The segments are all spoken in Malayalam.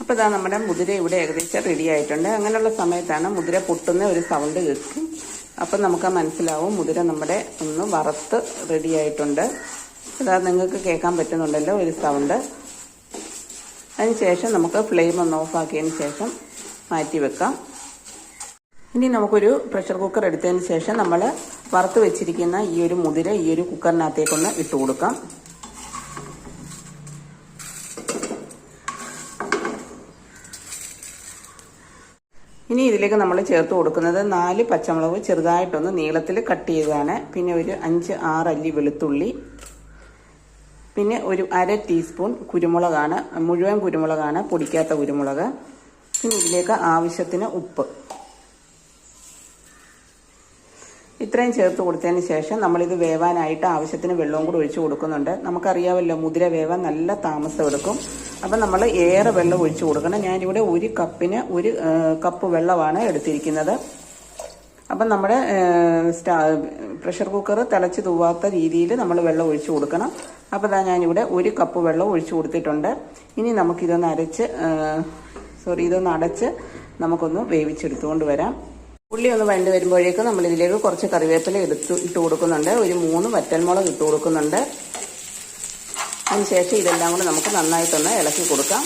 അപ്പോൾ ഇതാ നമ്മുടെ മുതിര ഇവിടെ ഏകദേശം റെഡി ആയിട്ടുണ്ട്. അങ്ങനെയുള്ള സമയത്താണ് മുതിര പൊട്ടുന്ന ഒരു സൗണ്ട് കേൾക്കും. അപ്പം നമുക്ക് മനസ്സിലാവും മുതിര നമ്മുടെ ഒന്ന് വറുത്ത് റെഡി ആയിട്ടുണ്ട്. അതാ നിങ്ങൾക്ക് കേൾക്കാൻ പറ്റുന്നുണ്ടല്ലോ ഒരു സൗണ്ട് അതിനുശേഷം നമുക്ക് ഫ്ലെയിം ഒന്ന് ഓഫാക്കിയതിന് ശേഷം മാറ്റി വെക്കാം. ഇനി നമുക്കൊരു പ്രഷർ കുക്കർ എടുത്തതിന് ശേഷം നമ്മൾ വറുത്ത് വെച്ചിരിക്കുന്ന ഈ ഒരു മുതിര ഈ ഒരു കുക്കറിനകത്തേക്കൊന്ന് ഇട്ട് കൊടുക്കാം ഇനി ഇതിലേക്ക് നമ്മൾ ചേർത്ത് കൊടുക്കുന്നത് നാല് പച്ചമുളക് ചെറുതായിട്ടൊന്ന് നീളത്തിൽ കട്ട് ചെയ്തതാണ്. പിന്നെ ഒരു അഞ്ച് ആറ് അല്ലി വെളുത്തുള്ളി. പിന്നെ ഒരു അര ടീസ്പൂൺ കുരുമുളകാണ് മുഴുവൻ കുരുമുളകാണ് പൊടിക്കാത്ത കുരുമുളക്. പിന്നെ ഇതിലേക്ക് ആവശ്യത്തിന് ഉപ്പ്. ഇത്രയും ചേർത്ത് കൊടുത്തതിന് ശേഷം നമ്മളിത് വേവാനായിട്ട് ആവശ്യത്തിന് വെള്ളവും കൂടി ഒഴിച്ചു കൊടുക്കുന്നുണ്ട്. നമുക്കറിയാമല്ലോ മുതിര വേവാൻ നല്ല താമസം എടുക്കും. അപ്പം നമ്മൾ ഏറെ വെള്ളം ഒഴിച്ചു കൊടുക്കണം. ഞാനിവിടെ ഒരു കപ്പിന് ഒരു കപ്പ് വെള്ളമാണ് എടുത്തിരിക്കുന്നത്. അപ്പം നമ്മുടെ സ്റ്റാ പ്രഷർ കുക്കർ തിളച്ച് തൂവാത്ത രീതിയിൽ നമ്മൾ വെള്ളം ഒഴിച്ചു കൊടുക്കണം. അപ്പോൾ ഇതാ ഞാനിവിടെ ഒരു കപ്പ് വെള്ളം ഒഴിച്ചു കൊടുത്തിട്ടുണ്ട്. ഇനി നമുക്കിതൊന്ന് അരച്ച് സോറി ഇതൊന്ന് അടച്ച് നമുക്കൊന്ന് വേവിച്ചെടുത്തുകൊണ്ട് വരാം. ഉള്ളി ഒന്ന് വഴണ്ട് വരുമ്പോഴേക്ക് നമ്മൾ ഇതിലേക്ക് കുറച്ച് കറിവേപ്പില എടുത്ത് ഇട്ട് കൊടുക്കുന്നുണ്ട്. ഒരു മൂന്ന് വറ്റൽമുളക് ഇട്ട് കൊടുക്കുന്നുണ്ട്. അതിനുശേഷം ഇതെല്ലാം കൂടെ നമുക്ക് നന്നായിട്ടൊന്ന് ഇളക്കി കൊടുക്കാം.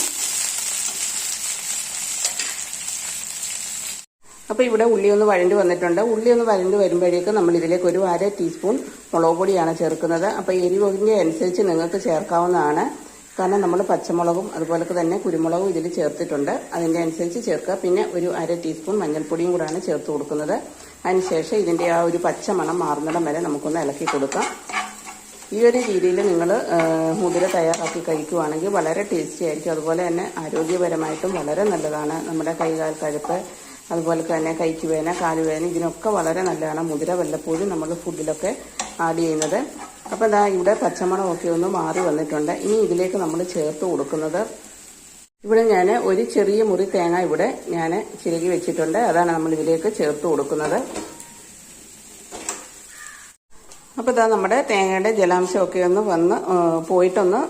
അപ്പോൾ ഇവിടെ ഉള്ളി ഒന്ന് വഴണ്ട് വന്നിട്ടുണ്ട്. ഉള്ളി ഒന്ന് വഴണ്ട് വരുമ്പോഴേക്കും നമ്മൾ ഇതിലേക്ക് ഒരു അര ടീസ്പൂൺ മുളക് പൊടിയാണ് ചേർക്കുന്നത്. അപ്പോൾ എരിവിന്റെ അനുസരിച്ച് നിങ്ങൾക്ക് ചേർക്കാവുന്നതാണ്. കാരണം നമ്മൾ പച്ചമുളകും അതുപോലെ തന്നെ കുരുമുളകും ഇതിൽ ചേർത്തിട്ടുണ്ട്. അതിന്റെ അനുസരിച്ച് ചേർക്കുക. പിന്നെ ഒരു അര ടീസ്പൂൺ മഞ്ഞൾപ്പൊടിയും കൂടാണ് ചേർത്ത് കൊടുക്കുന്നത്. അതിനുശേഷം ഇതിന്റെ ആ ഒരു പച്ച മണം മാറുന്നിടം വരെ നമുക്കൊന്ന് ഇളക്കി കൊടുക്കാം. ഈ ഒരു രീതിയിൽ നിങ്ങൾ മുതിര തയ്യാറാക്കി കഴിക്കുവാണെങ്കിൽ വളരെ ടേസ്റ്റി ആയിരിക്കും. അതുപോലെ തന്നെ ആരോഗ്യപരമായിട്ടും വളരെ നല്ലതാണ്. നമ്മുടെ കൈകാൽ കഴുപ്പ് അതുപോലെ തന്നെ കൈക്ക് വേന കാലുവേന ഇതിനൊക്കെ വളരെ നല്ലതാണ്. മുതിര വല്ലപ്പോഴും നമ്മൾ ഫുഡിലൊക്കെ ആഡ് ചെയ്യുന്നത്. അപ്പോൾ ഇതാ ഇവിടെ പച്ചമുളകൊക്കെ ഒന്ന് മാറി വന്നിട്ടുണ്ട്. ഇനി ഇതിലേക്ക് നമ്മൾ ചേർത്ത് കൊടുക്കുന്നത് ഇവിടെ ഞാൻ ഒരു ചെറിയ മുറി തേങ്ങ ഇവിടെ ഞാൻ ചിരകി വെച്ചിട്ടുണ്ട്. അതാണ് നമ്മൾ ഇതിലേക്ക് ചേർത്ത് കൊടുക്കുന്നത്. അപ്പോൾ ഇതാ നമ്മുടെ തേങ്ങയുടെ ജലാംശമൊക്കെ ഒന്ന് വന്ന് പോയിട്ടൊന്ന്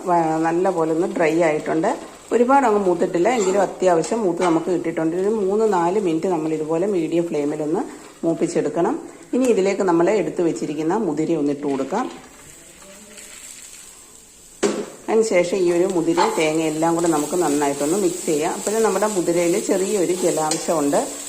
നല്ല പോലെ ഒന്ന് ഡ്രൈ ആയിട്ടുണ്ട്. ഒരുപാട് അങ്ങ് മൂത്തിട്ടില്ല. എങ്കിലും അത്യാവശ്യം മൂത്ത് നമുക്ക് കിട്ടിയിട്ടുണ്ട്. ഒരു മൂന്ന് നാല് മിനിറ്റ് നമ്മൾ ഇതുപോലെ മീഡിയം ഫ്ലെയിമിലൊന്ന് മൂപ്പിച്ചെടുക്കണം. ഇനി ഇതിലേക്ക് നമ്മൾ എടുത്തു വെച്ചിരിക്കുന്ന മുതിരി ഒന്നിട്ട് കൊടുക്കാം. അതിനുശേഷം ഈ ഒരു മുതിര തേങ്ങ എല്ലാം കൂടെ നമുക്ക് നന്നായിട്ടൊന്ന് മിക്സ് ചെയ്യാം. അപ്പോഴും നമ്മുടെ മുതിരയിൽ ചെറിയൊരു ജലാംശമുണ്ട്.